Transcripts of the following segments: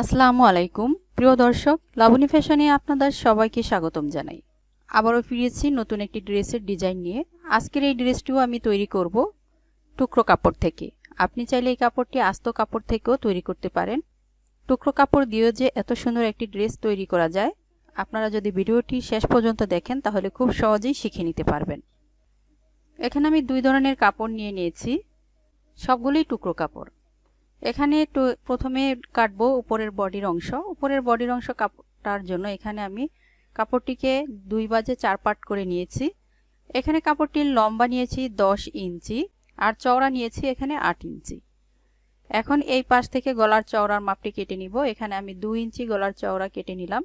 আসসালামু আলাইকুম। প্রিয় দর্শক, লাবণী ফ্যাশনে আপনাদের সবাইকে স্বাগতম জানাই। আবারও ফিরেছি নতুন একটি ড্রেসের ডিজাইন নিয়ে। আজকের এই ড্রেসটিও আমি তৈরি করব টুকরো কাপড় থেকে। আপনি চাইলে এই কাপড়টি আস্ত কাপড় থেকেও তৈরি করতে পারেন। টুকরো কাপড় দিয়েও যে এত সুন্দর একটি ড্রেস তৈরি করা যায়, আপনারা যদি ভিডিওটি শেষ পর্যন্ত দেখেন, তাহলে খুব সহজেই শিখে নিতে পারবেন। এখানে আমি দুই ধরনের কাপড় নিয়ে নিয়েছি। সবগুলোই টুকরো কাপড়। এখানে একটু প্রথমে কাটবো উপরের বডির অংশ। উপরের বডির অংশ কাপড়টার জন্য এখানে আমি কাপড়টিকে দুই বাজে চার পাট করে নিয়েছি। এখানে কাপড়টির লম্বা নিয়েছি দশ ইঞ্চি আর চওড়া নিয়েছি এখানে আট ইঞ্চি। এখন এই পাশ থেকে গলার চওড়ার মাপটি কেটে নিব। এখানে আমি দুই ইঞ্চি গলার চওড়া কেটে নিলাম।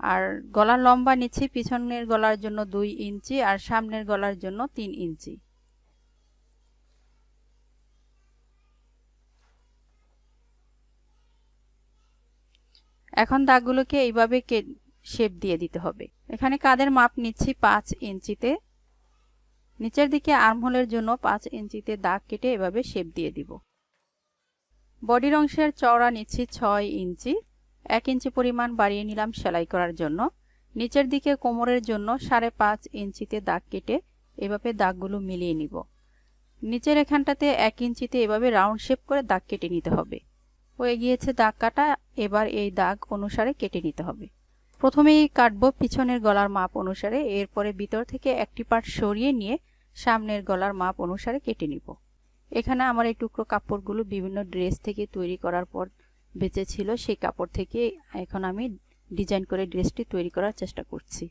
আর গলার লম্বা নিচ্ছি পিছনের গলার জন্য দুই ইঞ্চি আর সামনের গলার জন্য তিন ইঞ্চি। এখন দাগগুলোকে এইভাবে শেপ দিয়ে দিতে হবে। এখানে কাদের মাপ নিচ্ছি পাঁচ ইঞ্চিতে। নিচের দিকে আর্মহোলের জন্য পাঁচ ইঞ্চিতে দাগ কেটে এভাবে শেপ দিয়ে দিব। বডির অংশের চওড়া নিচ্ছি ছয় ইঞ্চি। এক ইঞ্চি পরিমাণ বাড়িয়ে নিলাম সেলাই করার জন্য। নিচের দিকে কোমরের জন্য সাড়ে পাঁচ ইঞ্চিতে দাগ কেটে এভাবে দাগগুলো মিলিয়ে নিব। নিচের এখানটাতে এক ইঞ্চিতে এভাবে রাউন্ড শেপ করে দাগ কেটে নিতে হবে। হয়ে গিয়েছে দাগ কাটা, এবার এই দাগ অনুসারে কেটে নিতে হবে। প্রথমেই কাটবো পিছনের গলার মাপ অনুসারে, এরপরে ভিতর থেকে একটি পার্ট সরিয়ে নিয়ে সামনের গলার মাপ অনুসারে কেটে নিব। এখানে আমার এই টুকরো কাপড়গুলো বিভিন্ন ড্রেস থেকে তৈরি করার পর বেঁচে ছিল সেই কাপড় থেকে এখন আমি ডিজাইন করে ড্রেসটি তৈরি করার চেষ্টা করছি।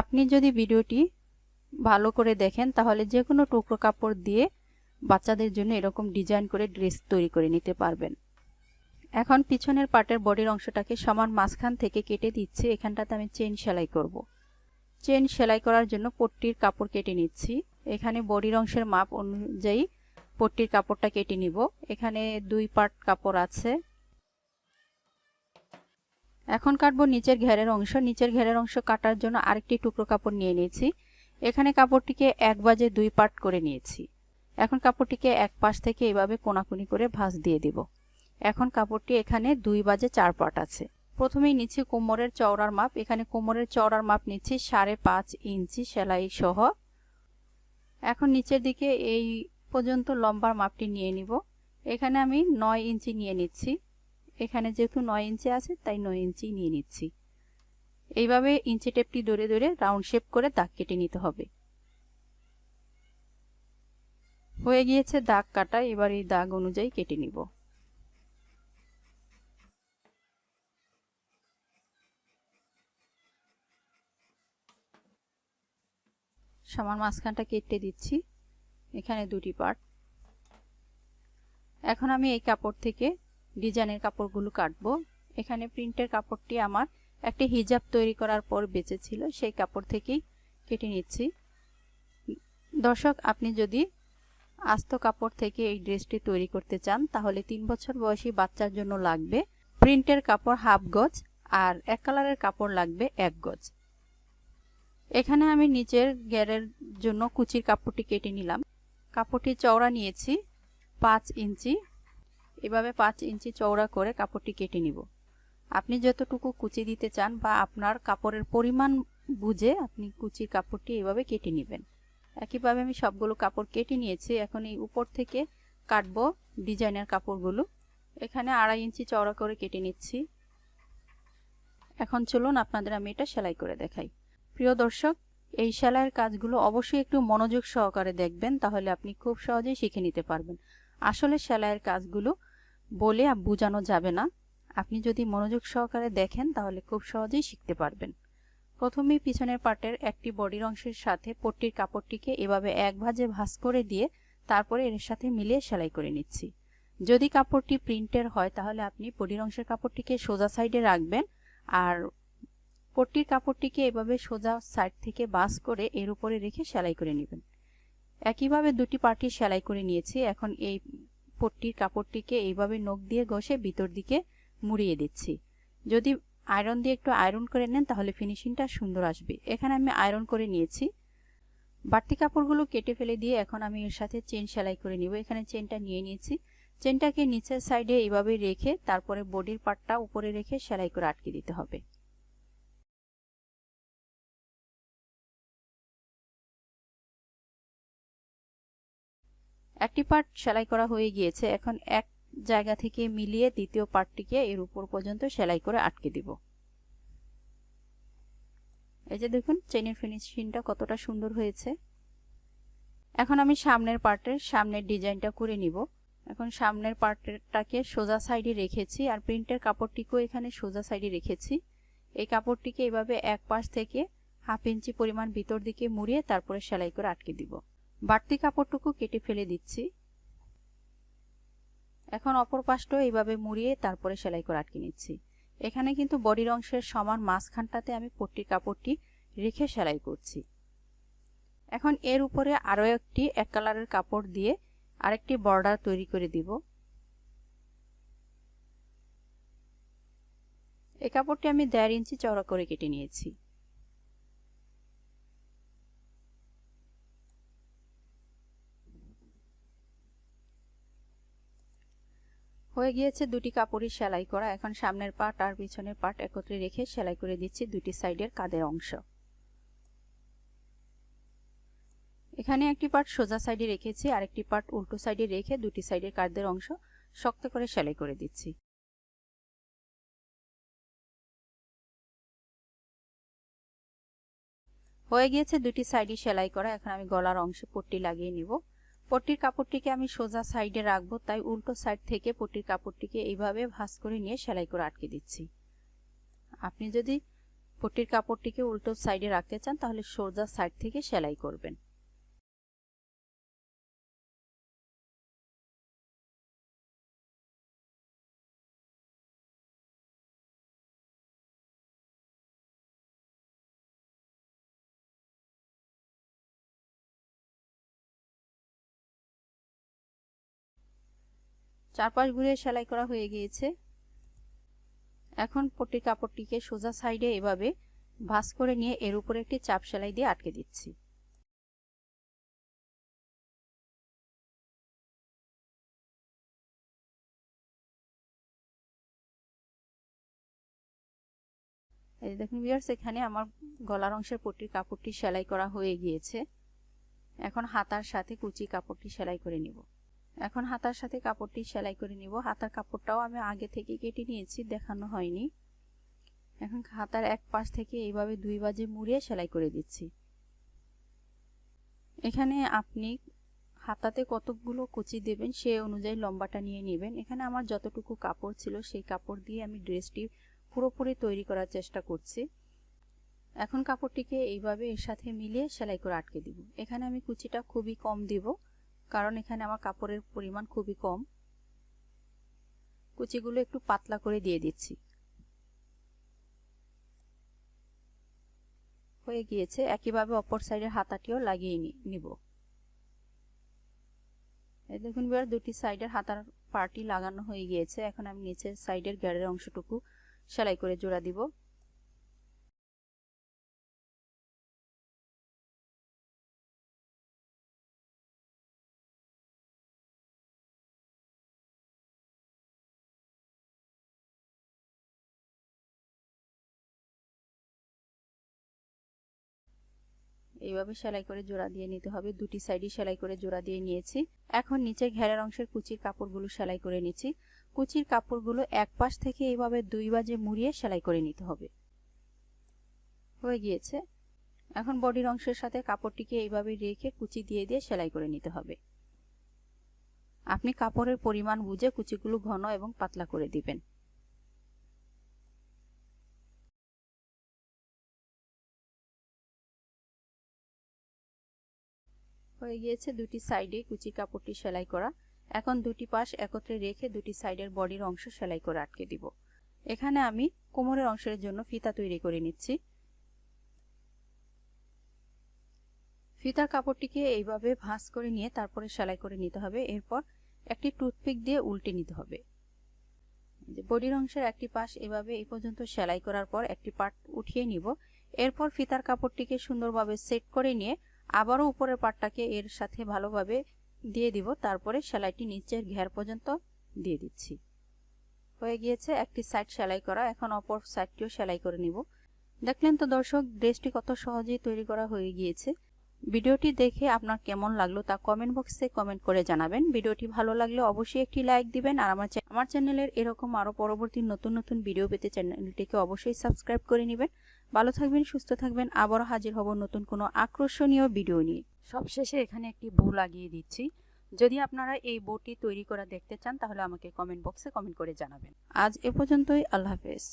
আপনি যদি ভিডিওটি ভালো করে দেখেন, তাহলে যে কোনো টুকরো কাপড় দিয়ে বাচ্চাদের জন্য এরকম ডিজাইন করে ড্রেস তৈরি করে নিতে পারবেন। এখন পিছনের পাটের বডির অংশটাকে সমান মাঝখান থেকে কেটে দিচ্ছি। এখানটাতে আমি চেন সেলাই করব। চেন সেলাই করার জন্য পট্টির কাপড় কেটে নিচ্ছি। এখানে বডির অংশের মাপ অনুযায়ী পট্টির কাপড়টা কেটে নিব। এখানে দুই পার্ট কাপড় আছে। এখন কাটবো নিচের ঘেরের অংশ। নিচের ঘেরের অংশ কাটার জন্য আরেকটি টুকরো কাপড় নিয়ে নিয়েছি। এখানে কাপড়টিকে এক বাজে দুই পার্ট করে নিয়েছি। এখন কাপড়টিকে এক পাশ থেকে এভাবে কোনাকুনি করে ভাঁজ দিয়ে দিব। এখন কাপড়টি এখানে দুই বাজে চার পাট আছে। প্রথমেই নিচ্ছি কোমরের চওড়ার মাপ। এখানে কোমরের চওড়ার মাপ নিচ্ছি সাড়ে পাঁচ ইঞ্চি সেলাই সহ। এখন নিচের দিকে এই পর্যন্ত লম্বার মাপটি নিয়ে নিব। এখানে আমি নয় ইঞ্চি নিয়ে নিচ্ছি। এখানে যেহেতু নয় ইঞ্চি আছে, তাই নয় ইঞ্চি নিয়ে নিচ্ছি। এইভাবে ইঞ্চি টেপটি ধরে ধরে রাউন্ড শেপ করে দাগ কেটে নিতে হবে। হয়ে গিয়েছে দাগ কাটা। এবার এই দাগ অনুযায়ী কেটে নিব। সমান মাঝখানটা কেটে দিচ্ছি। এখানে দুটি পার্ট এখন আমি এই কাপড় থেকে ডিজাইনের কাপড়গুলো কাটবো। এখানে প্রিন্টের কাপড়টি আমার একটি হিজাব তৈরি করার পর বেঁচে ছিল সেই কাপড় থেকেই কেটে নিচ্ছি। দর্শক, আপনি যদি আস্ত কাপড় থেকে এই ড্রেসটি তৈরি করতে চান, তাহলে তিন বছর বয়সী বাচ্চার জন্য লাগবে প্রিন্টের কাপড় হাফ গজ আর এক কালারের কাপড় লাগবে এক গজ। এখানে আমি নিচের গ্যারের জন্য কুচির কাপড়টি কেটে নিলাম। কাপড়টি চওড়া নিয়েছি পাঁচ ইঞ্চি। এভাবে পাঁচ ইঞ্চি চওড়া করে কাপড়টি কেটে নিব। আপনি যতটুকু কুচি দিতে চান বা আপনার কাপড়ের পরিমাণ বুঝে আপনি কুচির কাপড়টি এভাবে কেটে নেবেন। একইভাবে আমি সবগুলো কাপড় কেটে নিয়েছি। এখন এই উপর থেকে কাটবো ডিজাইনের কাপড়গুলো। এখানে আড়াই ইঞ্চি চওড়া করে কেটে নিচ্ছি। এখন চলুন আপনাদের আমি এটা সেলাই করে দেখাই। প্রিয় দর্শক, এই সেলাইয়ের কাজগুলো অবশ্যই একটু মনোযোগ সহকারে দেখবেন, তাহলে আপনি খুব সহজেই শিখে নিতে পারবেন। আসলে সেলাইয়ের কাজগুলো বলে বোঝানো যাবে না। আপনি যদি মনোযোগ সহকারে দেখেন, তাহলে খুব সহজেই শিখতে পারবেন। প্রথমেই পিছনের পার্টের একটি বডির অংশের সাথে পট্টির কাপড়টিকে এভাবে এক ভাজে ভাঁজ করে দিয়ে তারপরে এর সাথে মিলিয়ে সেলাই করে নিচ্ছি। যদি কাপড়টি প্রিন্টের হয়, তাহলে আপনি বডির অংশের কাপড়টিকে সোজা সাইডে রাখবেন আর পট্টির কাপড়টিকে এভাবে সোজা সাইড থেকে বাস করে এর উপরে রেখে সেলাই করে নেবেন। একইভাবে দুটি পার্টি সেলাই করে নিয়েছি। এখন এই পট্টির কাপড়টিকে এইভাবে নখ দিয়ে ঘষে ভিতর দিকে মুড়িয়ে দিচ্ছি। যদি আয়রন দিয়ে একটু আয়রন করে নেন, তাহলে ফিনিশিংটা সুন্দর আসবে। এখানে আমি আয়রন করে নিয়েছি। বাড়তি কাপড়গুলো কেটে ফেলে দিয়ে এখন আমি এর সাথে চেন সেলাই করে নিব। এখানে চেনটা নিয়ে নিয়েছি। চেনটাকে নিচের সাইডে এইভাবে রেখে তারপরে বডির পার্টটা উপরে রেখে সেলাই করে আটকে দিতে হবে। একটি পার্ট সেলাই করা হয়ে গিয়েছে। এখন এক জায়গা থেকে মিলিয়ে দ্বিতীয় পার্টটিকে এর উপর পর্যন্ত সেলাই করে আটকে দিব। এই যে দেখুন চেনের ফিনিশিংটা কতটা সুন্দর হয়েছে। এখন আমি সামনের পার্টের সামনের ডিজাইনটা করে নিব। এখন সামনের পার্টটাকে সোজা সাইডে রেখেছি আর প্রিন্টের কাপড়টিকেও এখানে সোজা সাইডে রেখেছি। এই কাপড়টিকে এভাবে এক পাশ থেকে হাফ ইঞ্চি পরিমাণ ভিতর দিকে মুড়িয়ে তারপরে সেলাই করে আটকে দিব। বাড়তি কাপড়টুকু কেটে ফেলে দিচ্ছি। এখন অপর পাশটাও এইভাবে মুড়িয়ে তারপরে সেলাই করে আটকে নিচ্ছি। এখানে কিন্তু বডির অংশের সমান মাঝখানটাতে আমি পট্টির কাপড়টি রেখে সেলাই করছি। এখন এর উপরে আরও একটি এক কালারের কাপড় দিয়ে আরেকটি বর্ডার তৈরি করে দিব। এই কাপড়টি আমি দেড় ইঞ্চি চওড়া করে কেটে নিয়েছি। হয়ে গিয়েছে দুটি কাপড়ই সেলাই করা। এখন সামনের পাট আর পিছনের পাট একত্রে রেখে সেলাই করে দিচ্ছি দুটি সাইডের কাদের অংশ। এখানে একটি পার্ট সোজা সাইডে রেখেছি, আরেকটি পার্ট উল্টো সাইডে রেখে দুটি সাইডের কাদের অংশ শক্ত করে সেলাই করে দিচ্ছি। হয়ে গিয়েছে দুটি সাইডই সেলাই করা। এখন আমি গলার অংশে পট্টি লাগিয়ে নিব। পট্টির কাপড়টিকে আমি সোজা সাইডে রাখব, তাই উল্টো সাইড থেকে পট্টির কাপড়টিকে এইভাবে ভাঁজ করে নিয়ে সেলাই করে আটকে দিচ্ছি। আপনি যদি পট্টির কাপড়টিকে উল্টো সাইডে রাখতে চান, তাহলে সোজা সাইড থেকে সেলাই করবেন। চারপাশ ঘুরে সেলাই করা হয়ে গিয়েছে। এখন পট্টির কাপড়টিকে সোজা সাইডে এভাবে ভাঁজ করে নিয়ে এর উপরে একটি চাপ সেলাই দিয়ে আটকে দিচ্ছি। এই দেখুন ভিউয়ার্স এখানে আমার গলার অংশের পট্টির কাপড়টি সেলাই করা হয়ে গিয়েছে। এখন হাতার সাথে কুচি কাপড়টি সেলাই করে নিব। এখন হাতার সাথে কাপড়টি সেলাই করে নিব। হাতার কাপড়টাও আমি আগে থেকে কেটে নিয়েছি, দেখানো হয়নি। এখন হাতার এক পাশ থেকে এইভাবে দুই বাজে মুড়িয়ে সেলাই করে দিচ্ছি। এখানে আপনি হাতাতে কতগুলো কুচি দেবেন সে অনুযায়ী লম্বাটা নিয়ে নেবেন। এখানে আমার যতটুকু কাপড় ছিল সেই কাপড় দিয়ে আমি ড্রেসটি পুরোপুরি তৈরি করার চেষ্টা করছি। এখন কাপড়টিকে এইভাবে এর সাথে মিলিয়ে সেলাই করে আটকে দিব। এখানে আমি কুচিটা খুবই কম দিব। কারণ এখানে আমার কাপড়ের পরিমাণ খুবই কম। কুচিগুলো একটু পাতলা করে দিয়ে দিচ্ছি। হয়ে গিয়েছে, একইভাবে অপর সাইডের হাতাটিও লাগিয়ে নিব। দেখুন এবার দুটি সাইডের হাতার পার্টি লাগানো হয়ে গিয়েছে। এখন আমি নিচের সাইডের গ্যারের অংশটুকু সেলাই করে জোড়া দিব। এইভাবে সেলাই করে জোড়া দিয়ে নিতে হবে। দুটি সাইডই সেলাই করে জোড়া দিয়ে নিয়েছি। এখন নিচে ঘেরের অংশের কুচির কাপড়গুলো সেলাই করে নিচ্ছি। কুচির কাপড়গুলো এক পাশ থেকে এইভাবে দুই বাজে মুড়িয়ে সেলাই করে নিতে হবে। হয়ে গিয়েছে। এখন বডির অংশের সাথে কাপড়টিকে এইভাবে রেখে কুচি দিয়ে দিয়ে সেলাই করে নিতে হবে। আপনি কাপড়ের পরিমাণ বুঝে কুচিগুলো ঘন এবং পাতলা করে দিবেন। হয়ে গিয়েছে দুটি সাইডে কুচি কাপড়টি সেলাই করা। এখন দুটি পাশ একত্রে রেখে দুটি সাইডের বডির অংশ সেলাই করে আটকে দিব। এখানে আমি কোমরের অংশের জন্য ফিতা তৈরি করে নিচ্ছি। ফিতার কাপড়টিকে এইভাবে ভাঁজ করে নিয়ে তারপরে সেলাই করে নিতে হবে। এরপর একটি টুথপিক দিয়ে উল্টে নিতে হবে। বডির অংশের একটি পাশ এভাবে এই পর্যন্ত সেলাই করার পর একটি পার্ট উঠিয়ে নিব। এরপর ফিতার কাপড়টিকে সুন্দরভাবে সেট করে নিয়ে আবারও উপরের পাটটাকে এর সাথে ভালোভাবে দিয়ে দিব। তারপরে সেলাইটি নিচের ঘের পর্যন্ত দিয়ে দিচ্ছি। হয়ে গিয়েছে একটি সাইড সেলাই করা। এখন অপর সাইডটিও সেলাই করে নিব। দেখলেন তো দর্শক, ড্রেসটি কত সহজেই তৈরি করা হয়ে গিয়েছে। ভিডিওটি দেখে আপনার কেমন লাগল তা কমেন্ট বক্সে কমেন্ট করে জানাবেন। ভিডিওটি ভালো লাগলে অবশ্যই একটি লাইক দিবেন। আর আমার আমার চ্যানেলের এরকম আরও পরবর্তী নতুন নতুন ভিডিও পেতে চ্যানেলটিকে অবশ্যই সাবস্ক্রাইব করে নেবেন। ভালো থাকবেন, সুস্থ থাকবেন। আবারও হাজির হব নতুন কোনো আকর্ষণীয় ভিডিও নিয়ে। সবশেষে এখানে একটি বউ লাগিয়ে দিচ্ছি। যদি আপনারা এই বউটি তৈরি করা দেখতে চান, তাহলে আমাকে কমেন্ট বক্সে কমেন্ট করে জানাবেন। আজ এ পর্যন্তই, আল্লাহ হাফেজ।